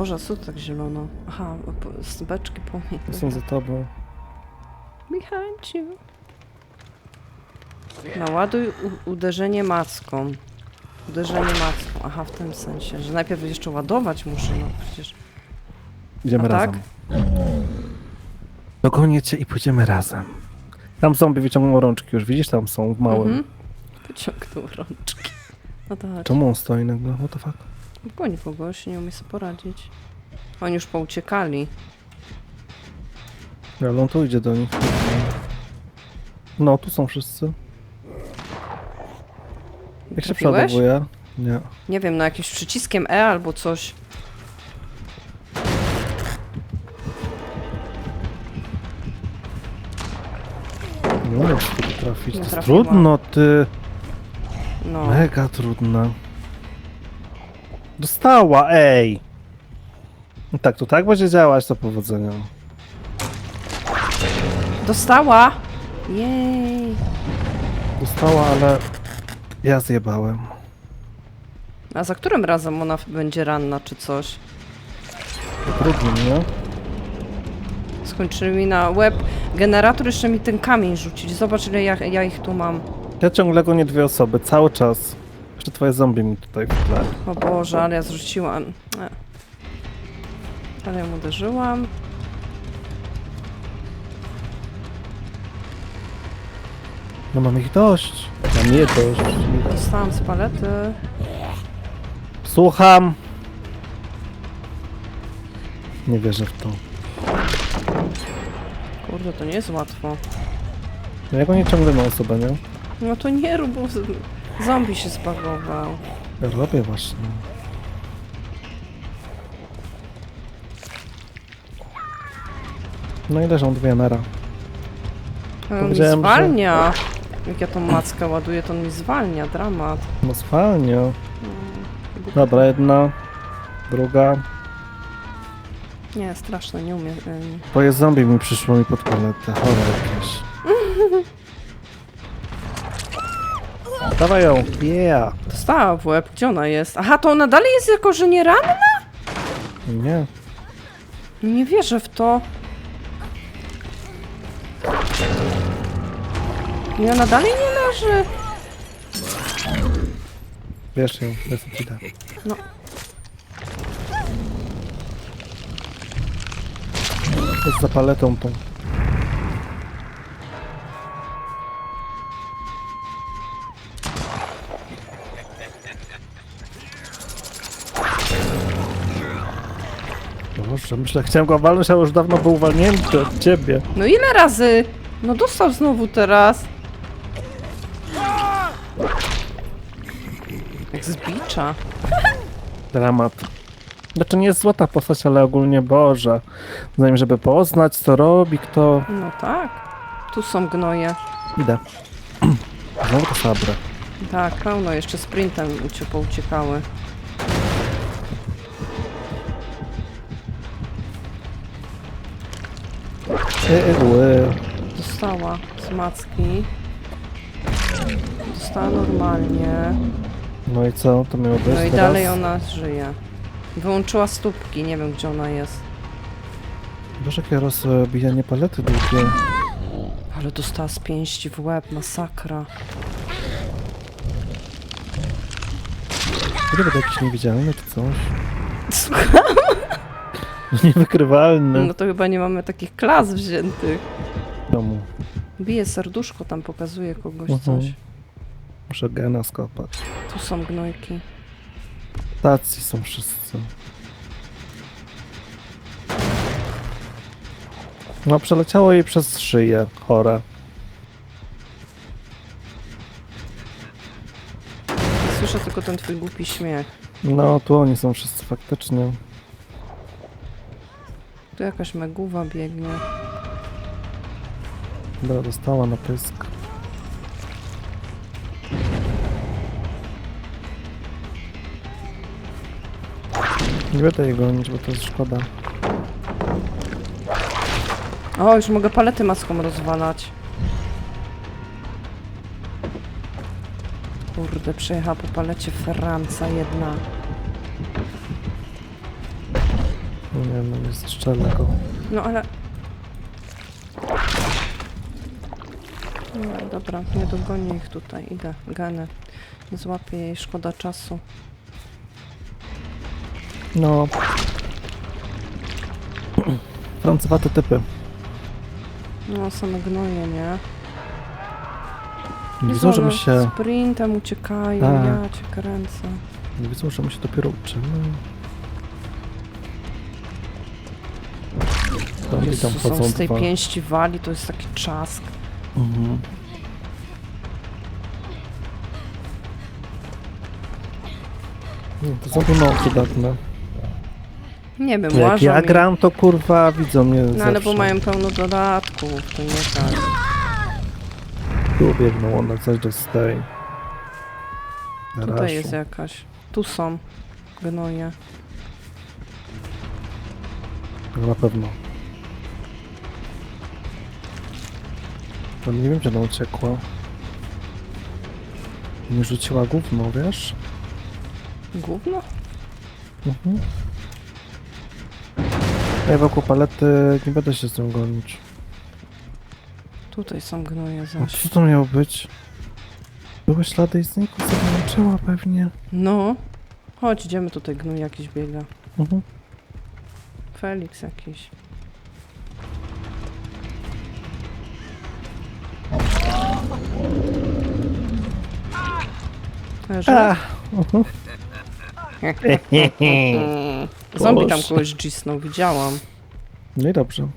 Boże, co tak zielono? Aha, z beczki płomień. Są za tobą. Behind you. Naładuj uderzenie macką. Uderzenie macką. Aha, w tym sensie, że najpierw jeszcze ładować muszę, no przecież. Idziemy A tak? razem. Dogonię cię i pójdziemy razem. Tam zombie wyciągnął rączki już, widzisz? Tam są, w małym. Mhm. Wyciągnął rączki. No tak. Czemu on stoi nagle? What the fuck? Goni kogoś, nie umie sobie poradzić. Oni już pouciekali. Ale on tu idzie do nich. No, tu są wszyscy. Jak się Trafiłeś? przeładowuje? Nie. Nie wiem, no jakimś przyciskiem E albo coś. Nie tu trafić. Nie To jest trudno, ty. No. Mega trudne. Dostała, ej! No tak, to tak będzie działać, to powodzenia. Dostała! Jej! Dostała, ale ja zjebałem. A za którym razem ona będzie ranna czy coś? To trudno, nie? Skończyli mi na łeb. Generator jeszcze mi ten kamień rzucić. Zobacz ile ja, ja ich tu mam. Ja ciągle gonię dwie osoby, cały czas. Jeszcze twoje zombie mi tutaj w tle. O Boże, ale ja zrzuciłam. E. Ale ją uderzyłam. No mam ich dość. Mam je dość. Dostałam z palety. Słucham. Nie wierzę w to. Kurde, to nie jest łatwo. No jak oni ciągle na osobę, nie? No to nie rób, bo z- zombie się zbagował. Ja robię właśnie. No i leżą dwie mera. On mi Powiedziałem, że- zwalnia. Jak ja tą mackę ładuję, to on mi zwalnia. Dramat. No spalnie. Dobra, jedna. Druga. Nie, straszne, nie umiem. ym. Twoje zombie mi przyszło mi pod paletę. Chore jakieś. Dawaj ją. Yeah. Dostała w łeb. Gdzie ona jest? Aha, to ona dalej jest jako, że nie ranna? Nie. Nie wierzę w to. I ona dalej nie leży. Wiesz ją, jest ci da. No. Jest za paletą tą. Boże, myślę, chciałem go walnąć, ale już dawno był uwalnięty od ciebie. No ile razy? No dostał znowu teraz. Jak z bicza. Dramat. Znaczy nie jest złota postać, ale ogólnie Boże. Zanim, żeby poznać, co robi, kto... No tak. Tu są gnoje. Idę. Znowu to sabre. Tak, pełno jeszcze sprintem pouciekały. Ue. Dostała z macki. Dostała normalnie. No i co? To miało być No i teraz? dalej ona żyje. Wyłączyła stópki, nie wiem gdzie ona jest. Boże, jakie rozbijanie palety długie. Ale dostała z pięści w łeb, masakra. Ile będę jakiś niewidzialny czy coś? Słucham? Niewykrywalny. No to chyba nie mamy takich klas wziętych. W domu. Bije serduszko, tam pokazuje kogoś Mhm. coś. Muszę gena skopać. Tu są gnojki. Tacy są wszyscy. No, przeleciało jej przez szyję. Chore. Słyszę tylko ten twój głupi śmiech. No, tu oni są wszyscy faktycznie. Tu jakaś meguwa biegnie. Dobra, dostała na pysk. Nie będę jej gonić, bo to jest szkoda. O, już mogę palety maską rozwalać. Kurde, przejechała po palecie Franca jedna. Nie no, nie strzelę go. No ale... No dobra, nie dogonię ich tutaj. Idę, ganę. Nie złapię jej, szkoda czasu. No. Francowate typy. No, same gnoje, nie? Nie widzą, że my one się... Sprintem uciekają, Tak. ja cię kręcę. Nie widzą, że my się dopiero uczymy. I tam chodzą z tej dwa. pięści wali, to jest taki czask. Mhm. Nie, to zombie mało przydatne. Nie wiem, Jak łażą ja i- gram, to kurwa widzą mnie No ale bo zawsze. mają pełno dodatków, to nie tak. Tu biegną, ona coś do stej. Tutaj jest jakaś. Tu są gnoje. Na pewno. To nie wiem, gdzie ona uciekła. Nie rzuciła gówno, wiesz? Gówno? Mhm. Ja wokół palety nie będę się z nią gonić. Tutaj są gnoje A zaś. co to miało być? Były ślady i znikł, zobaczyła pewnie. No. Chodź, idziemy tutaj, gnój jakiś biega. Mhm. Felix jakiś. Mm. Zombie tam kogoś gisnął, widziałam. No i dobrze.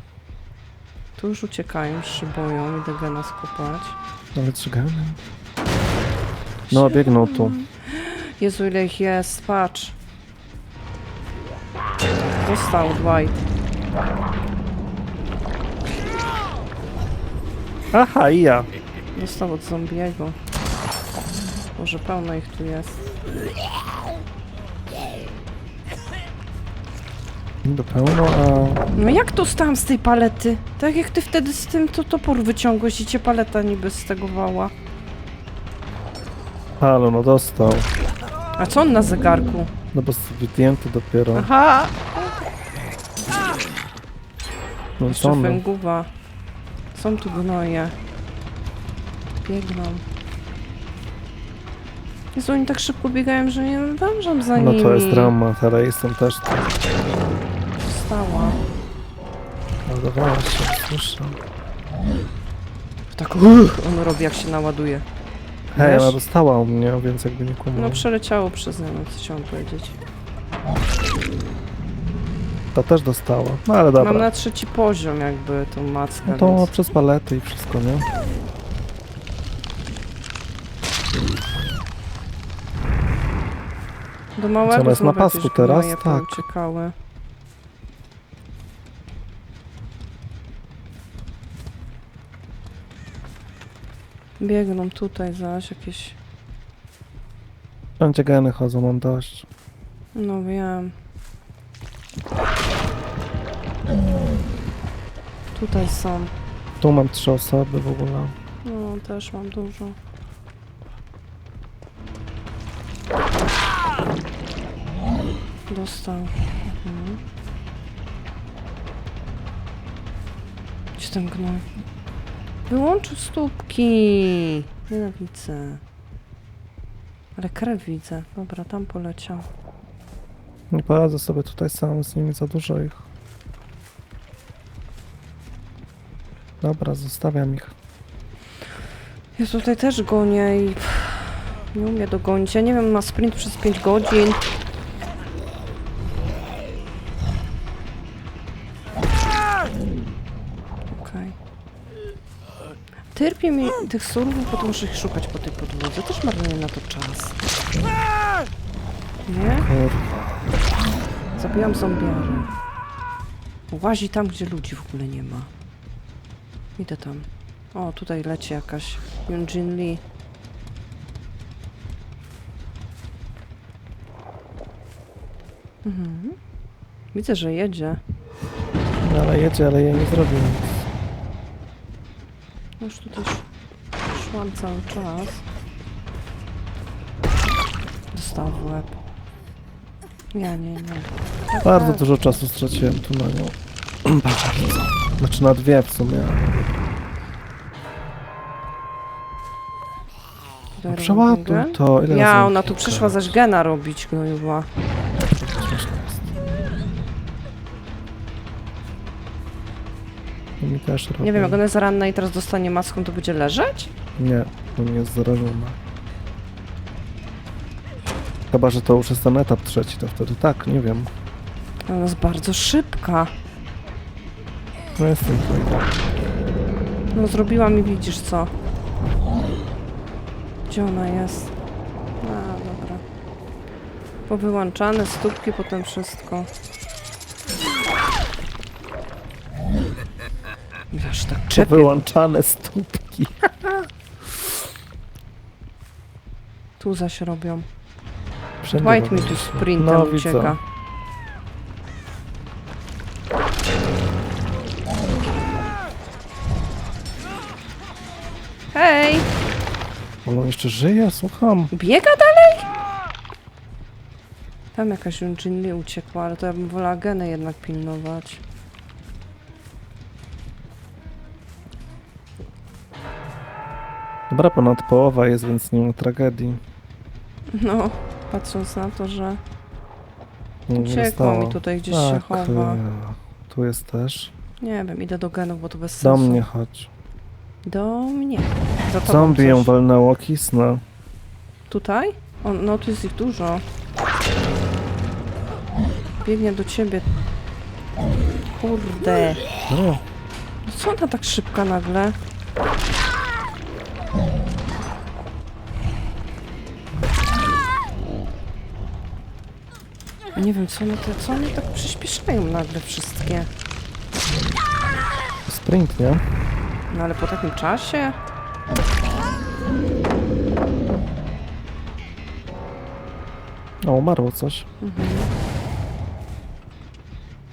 Tu już uciekają, już się boją, idę gena skopać. Nawet strzygamy. No, biegną tu. Jezu, ile ich jest, patrz. Dostał Dwight. Aha, i ja. Dostał od zombiego. Może pełno ich tu jest. Do pełno, a... No jak dostałam z tej palety? Tak jak ty wtedy z tym to topór wyciągłeś i cię paleta niby z tego wała. Halo, no dostał. A co on na zegarku? No bo zdjęty dopiero. Aha! No Jeszcze co one? węguwa. Są tu gnoje. Biegną. Jezu, oni tak szybko biegają, że nie nadążam za No nimi. to jest dramat, ale jestem też. Stała. Ładowała się, słyszę. Tak uch, on robi jak się naładuje. Hej, Wiesz? ona dostała u mnie, więc jakby nie. No przeleciało przez nią, co chciałam powiedzieć. Ta też dostała. No ale dobra. Mam na trzeci poziom jakby tą mackę, No to więc... przez palety i wszystko, nie? Do małego Co, ona jest na pasku teraz? Tak. pouciekały. Biegną tutaj zaś jakieś... Wszędzie geny chodzą, mam dość. No wiem. Tutaj są. Tu mam trzy osoby w ogóle. No, też mam dużo. Dostał. Mhm. Gdzie ten gnoj? Wyłączył stópki! Nienawidzę. Ale krew widzę. Dobra, tam poleciał. Nie poradzę sobie tutaj sam, z nimi za dużo ich. Dobra, zostawiam ich. Ja tutaj też gonię i nie umie dogonić. Ja nie wiem, ma sprint przez 5 godzin. Tyrpie mi tych surwów, potem muszę ich szukać po tej podłodze. Też marnuję na to czas. Nie? Zabijam zombiarę. Łazi tam, gdzie ludzi w ogóle nie ma. Idę tam. O, tutaj leci jakaś Yunjin Lee. Mhm. Widzę, że jedzie. No, ale jedzie, ale ja nie zrobię nic. Już tutaj sz- szłam cały czas. Dostała w łeb. Ja nie, nie. Tak, Bardzo tak. dużo czasu straciłem tu na nią. Znaczy na dwie w sumie. Robię Przeładuj to. Ile Ja, ona tu przyszła zaś gena robić, gnojuwa. Śmieszne mi też robi. Nie wiem, jak ona jest ranna i teraz dostanie maską, to będzie leżeć? Nie, nie jest zarażona. Chyba, że to już jest ten etap trzeci, to wtedy tak, nie wiem. Ona jest bardzo szybka. No jestem tutaj. No zrobiła mi, widzisz co. Gdzie ona jest? A, dobra. Powyłączane stópki, potem wszystko. Wiesz, tak czepie. Wyłączane stópki. Tu zaś robią. Wszędzie White mi robią tu sprintem no, ucieka. Hej! On jeszcze żyje? Słucham. Biega dalej? Tam jakaś Junjinli uciekła, ale to ja bym wolała genę jednak pilnować. Dobra, ponad połowa jest, więc nie ma tragedii. No, patrząc na to, że zostało. mi tutaj gdzieś się Tak, chowa. tu jest też. Nie wiem, idę do genów, bo to bez Do sensu. mnie chodź. Do mnie. Za tobą Zombie ją coś. walnęło, kisnę. Tutaj? O, no, tu jest ich dużo. Biegnie do ciebie. Kurde. No, Co ona tak szybka nagle? Nie wiem, co one, te, co one tak przyspieszają nagle wszystkie. sprint, nie? No ale po takim czasie? O, umarło coś.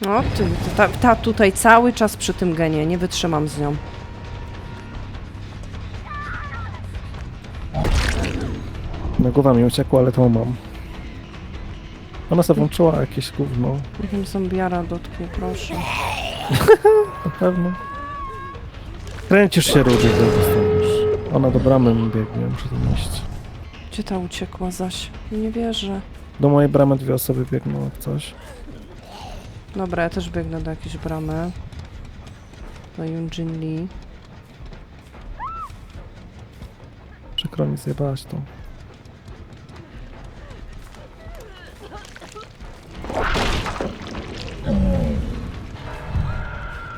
No, ty, ta, ta tutaj cały czas przy tym genie, nie wytrzymam z nią. Na głowa mi uciekła, ale to mam. Ona sobie włączyła jakieś gówno. Niech mi zombiara dotknie, proszę. Na pewno. Kręcisz się, Rudy, to dostaniesz. Ona do bramy mi biegnie, muszę tam iść. Gdzie ta uciekła zaś? Nie wierzę. Do mojej bramy dwie osoby biegną, jak coś. Dobra, ja też biegnę do jakiejś bramy. Do Yunjin Lee. Przykro mi zjebałaś to.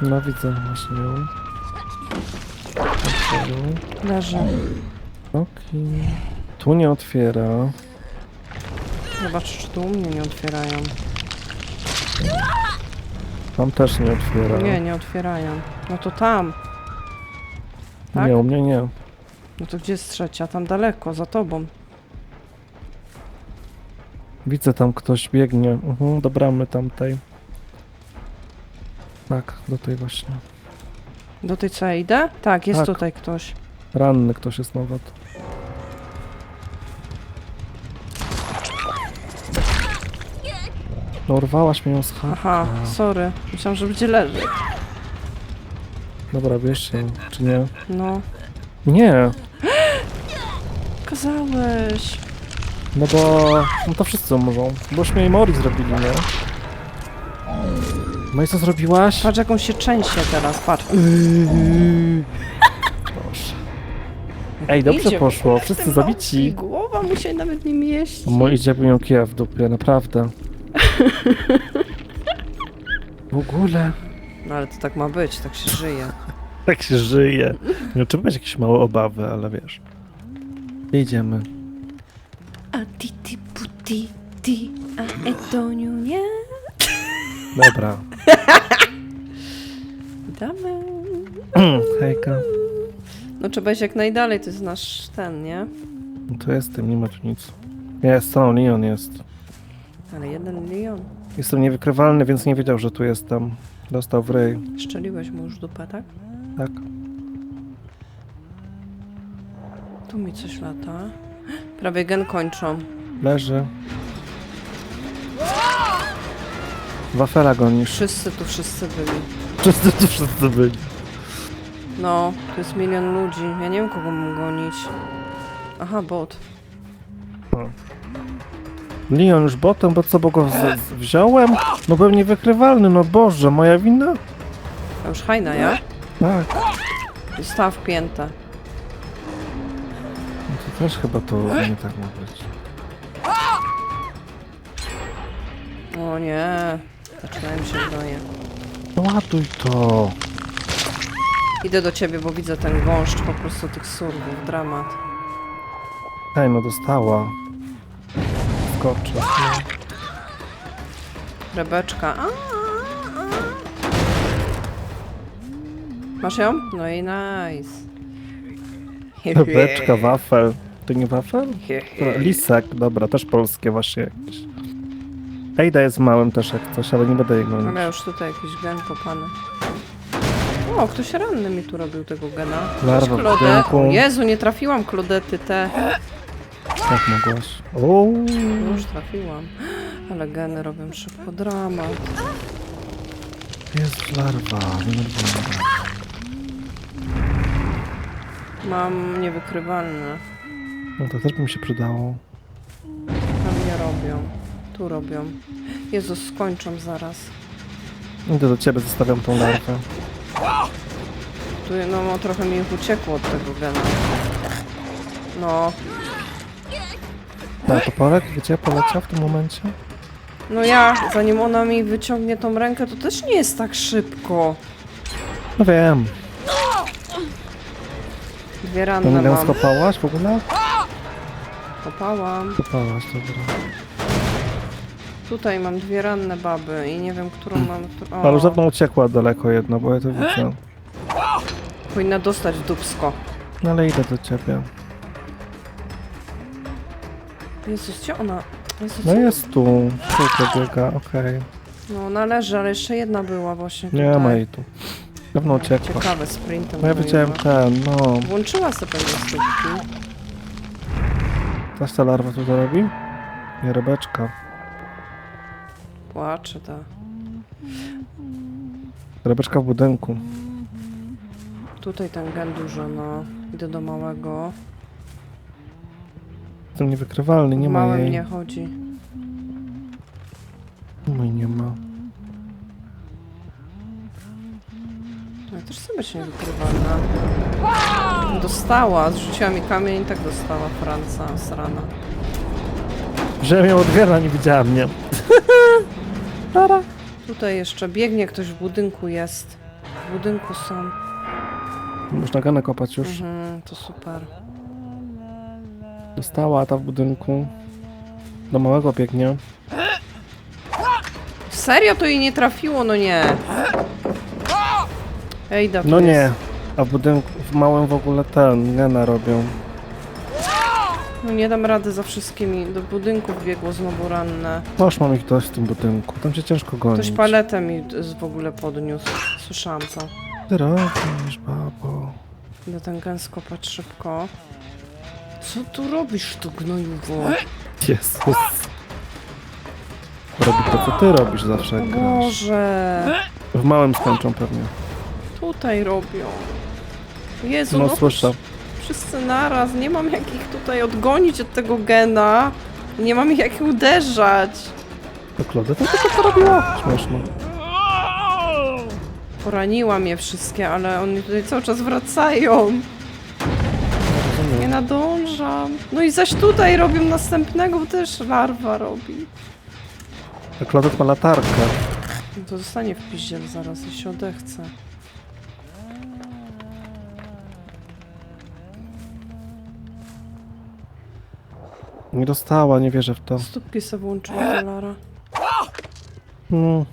No widzę właśnie ją. Leży. Okej. Tu nie otwiera. Zobacz, czy tu u mnie nie otwierają. Tam też nie otwiera. Nie, nie otwierają. No to tam. tak? Nie, u mnie nie. No to gdzie jest trzecia? Tam daleko, za tobą. Widzę tam ktoś biegnie. Mhm, do bramy tamtej. Tak, do tej właśnie. Do tej co ja idę? Tak, jest Tak. tutaj ktoś. Ranny ktoś jest nawet. No urwałaś mnie ją z haka. Aha, sorry. Myślałam, że będzie leżeć. Dobra, bierz ją, czy nie? No. Nie, Kazałeś. no bo no to wszyscy umrzą. Bośmy jej Mori zrobili, nie? No i co zrobiłaś? Patrz, jaką się trzęsie teraz, patrz. Boże. Ej, dobrze Idzie. poszło, wszyscy Ten zabici. mąki, Głowa mu się nawet nie mieści. Mój idzie miał kija w dupie, naprawdę. W ogóle. No ale to tak ma być, tak się żyje. Tak się żyje. Nie trzeba mieć jakieś małe obawy, ale wiesz. Idziemy. A ti ti puti ti a etoniu nie. Dobra. Damy. Hejka. No trzeba iść jak najdalej, to jest nasz ten, nie? No to jestem, nie ma tu nic. Jest, to Leon jest. Ale jeden milion. Jestem niewykrywalny, więc nie wiedział, że tu jestem. Dostał w ryj. Szczeliłeś mu już dupę, tak? Tak. Tu mi coś lata. Prawie gen kończą. Leży. Wafela gonisz. Wszyscy tu wszyscy byli. Wszyscy tu wszyscy byli. No, tu jest milion ludzi. Ja nie wiem, kogo mam gonić. Aha, bot. Leon już botem, bo co, bo go z- z- wziąłem? No byłem niewykrywalny, no Boże, moja wina? A już hajna, ja? Tak. Została wpięta. No to też chyba to nie tak ma być. O nie. Zaczynają się gnoje. No ładuj to. Idę do ciebie, bo widzę ten gąszcz po prostu tych surwów. Dramat. Ej, no dostała. Skoczę. No. Rebeczka. A, a, a. Masz ją? No i nice. Beczka, wafel. To nie wafel? Lisek, dobra, też polskie właśnie jakieś. Ejda jest małym też jak coś, ale nie będę jej gonić. Ale już tutaj jakiś gen kopany. O, ktoś ranny mi tu robił tego gena. Larwa budynku. O Jezu, nie trafiłam Klodety te. Tak mogłaś. O, Już trafiłam. Ale geny robią szybko dramat. jest larwa, nie. Mam niewykrywalne. No to też by mi się przydało. Tam nie robią. Tu robią. Jezus, skończą zaraz. Idę do ciebie, zostawiam tą larwę. Tu no, no trochę mi ich uciekło od tego gena. No, Na toporek, gdzie poleciał w tym momencie? no ja, zanim ona mi wyciągnie tą rękę, to też nie jest tak szybko. No wiem. Dwie To ranne mnie mam. skopałaś w ogóle? Kopałam. Skopałaś, dobra. Tutaj mam dwie ranne baby i nie wiem, którą mam. którą- Ale O, dawno uciekła daleko jedno, bo ja to widzę. powinna dostać w dupsko. No ale idę do ciebie. Jezus, gdzie ona? Jezus, No jest tu. Tu biega, okej. No ona leży, ale jeszcze jedna była właśnie Nie tutaj. ma jej tu. Dawno uciekła. Ciekawe, sprintem. No ja goniła. widziałem ten, no. Włączyła sobie pewnie stópki. Coś ta larwa tutaj robi? Nie, rybeczka. Płacze ta. Rybeczka w budynku. Tutaj ten gen dużo, no. Idę do małego. Ten niewykrywalny, nie ma małym jej. nie chodzi. No i nie ma. No ja też chcę być niewykrywalna. Dostała, zrzuciła mi kamień i tak dostała Franca z rana. Wziąłem ją od wiele, nie widziała mnie. Tutaj jeszcze biegnie ktoś w budynku jest. W budynku są. Można ganę kopać już. Mhm, to super. Dostała ta w budynku. Do małego biegnie. Serio to jej nie trafiło? No nie. Ejda, tu No nie. A w budynku, w małym w ogóle ten, gena robią. No nie dam rady za wszystkimi. Do budynku biegło znowu ranne. Już mam ich dość w tym budynku. Tam się ciężko gonić. Ktoś paletę mi z- w ogóle podniósł. Słyszałam to. Ty robisz, babo. Idę ten gen skopać szybko. Co tu robisz, tu gnojuwo? Jezus. Robi to, co ty robisz zawsze, O jak grasz. Boże. W małym skończą pewnie. Tutaj robią. Jezu, No no słyszę. Wszyscy naraz. Nie mam jak ich tutaj odgonić od tego gena. Nie mam ich jak uderzać. To Klody to to robiła. Śmieszno. Poraniłam je wszystkie, ale oni tutaj cały czas wracają. Nie nadążam. No i zaś tutaj robią następnego, bo też larwa robi. To Klodet ma latarkę. No to zostanie w piździel zaraz i się odechce. Nie dostała, nie wierzę w to. Stópki sobie włączyła Lara. Hmm.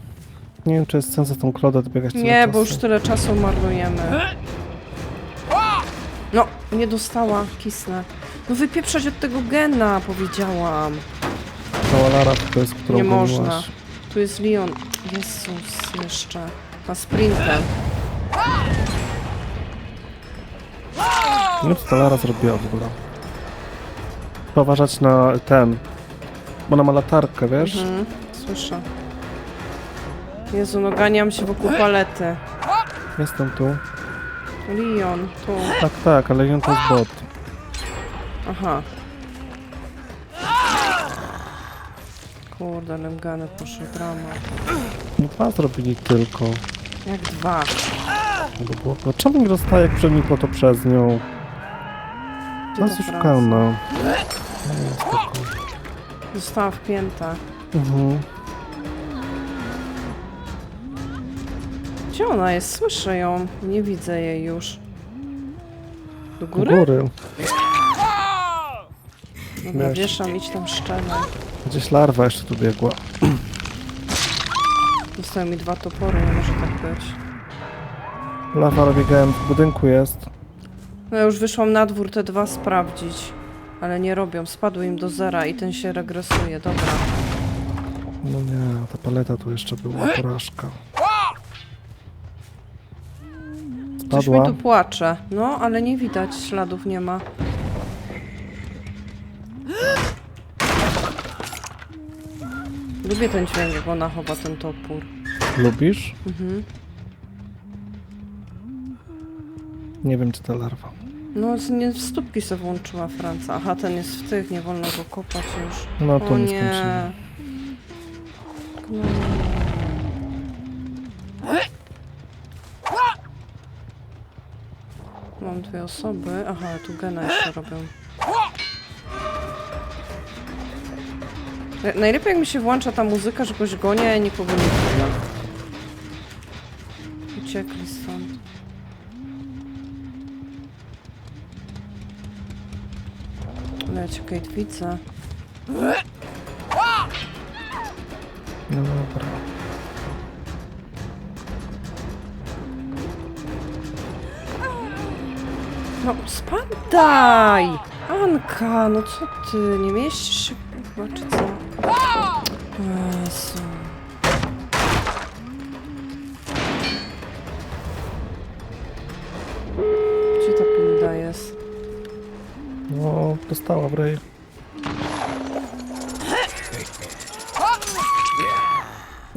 Nie wiem, czy jest sens za tą Klodet biegać tyle Nie, bo już tyle czasu marnujemy. No, nie dostała, kisnę. No wypieprzać od tego gena, powiedziałam. Cała Lara to jest, którą Nie goniłaś. można. Tu jest Leon. Jezus, jeszcze. Ma sprintem. Nie wiem, co ta Lara zrobiła w ogóle. Poważać na ten. Bo ona ma latarkę, wiesz? Mhm, słyszę. Jezu, no ganiam się wokół palety. Jestem tu. Leon, tu. Tak, tak, ale nie to jest bot. Aha. Kurde, ale gany poszły dramat. No dwa zrobili tylko. Jak dwa. Bo było... No czemu nie dostaje, jak przenikło to przez nią? Gdzie No ta jest Francja? szukana. Została wpięta. Mhm. Gdzie ona jest? Słyszę ją. Nie widzę jej już. Do Do góry? góry. Dobra, Wiesz. wieszam, idź tam szczelę. Gdzieś larwa jeszcze tu biegła. Zostały mi dwa topory, nie może tak być. Lawa biegałem w budynku jest. No ja już wyszłam na dwór te dwa sprawdzić. Ale nie robią, spadły im do zera i ten się regresuje, dobra. No nie, ta paleta tu jeszcze była, porażka. Coś mi Spadła. tu płacze. No, ale nie widać, śladów nie ma. Lubię ten dźwięk, jak ona chowa ten topór. Lubisz? Mhm. Nie wiem, czy ta larwa. No, z, nie, w stópki sobie włączyła Franca. Aha, ten jest w tych, nie wolno go kopać już. No to o nie. No. Mam dwie osoby. Aha, tu gena jeszcze robią. Na- Najlepiej jak mi się włącza ta muzyka, że kogoś gonię, nikogo nie widzę. Uciekli stąd. Kate widzę. No dobra. No spadaj! Anka, no co ty? Nie mieścisz się chyba, czy co? Jezu. Dostała w rej.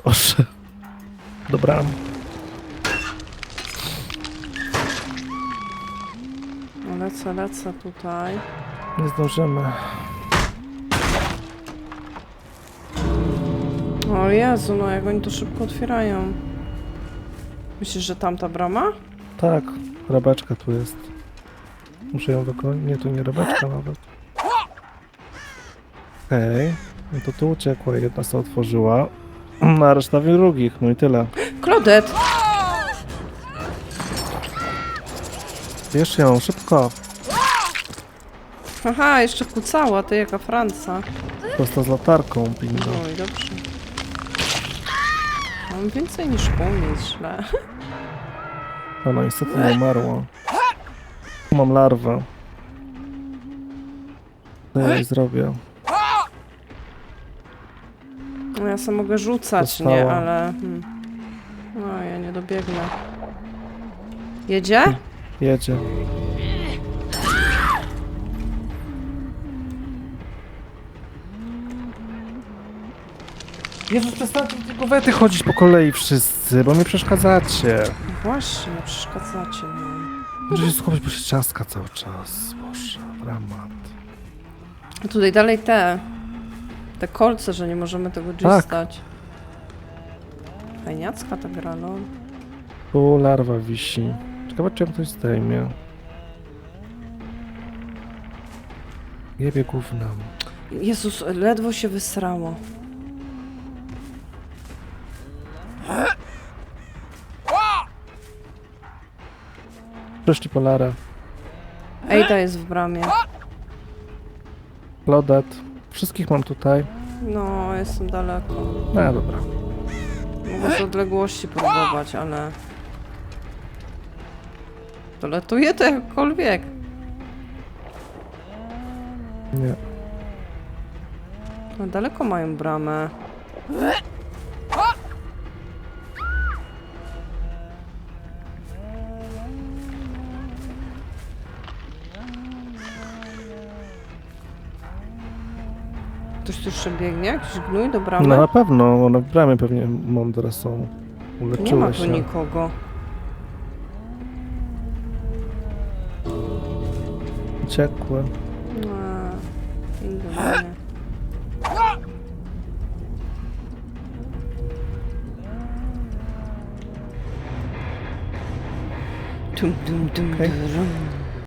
Osze. Dobra. No lecę, lecę tutaj. Nie zdążymy. O Jezu, no jak oni to szybko otwierają. Myślisz, że tamta brama? Tak, rabeczka tu jest. Muszę ją wykonać. Nie, tu nie rabeczka nawet. Okej. No to tu uciekła, jedna się otworzyła. A reszta w drugich, no i tyle. Klodet! Bierz ją, szybko. Haha, jeszcze kucała, ty jaka Franca. Prosto z latarką, bingo. Oj, dobrze. Mam więcej niż pół, źle. A no niestety nie umarła. Mam larwę. Co ja jej zrobię? No ja sobie mogę rzucać, Dostała. nie, ale... Hmm. No, ja nie dobiegnę. Jedzie? Jedzie. Jezus, przestańcie do tego wety chodzić po kolei wszyscy, bo mi przeszkadzacie. No właśnie, no przeszkadzacie mi. Muszę się skupić, bo się cały czas. Boże, dramat. A tutaj dalej te... Te kolce, że nie możemy tego Tak. gistać. Fajniacka ta gra, no. Tu larwa wisi. Ciekawe, czy ją ktoś zdejmie. Jebie gównem. Jezus, ledwo się wysrało. Przyszli polarę. Ejda jest w bramie. Lodet. Wszystkich mam tutaj. No, jestem daleko. No dobra. Mogę z odległości próbować, ale... Doletuję to jakkolwiek. Nie. No, daleko mają bramę. Tu jeszcze biegnie? Jakiś gnój do bramy? No na pewno, one w bramie pewnie mądre są. Nie ma Uleczyły tu się. nikogo. Uciekły. A, idę do mnie. Tum, tum, Okej. turum.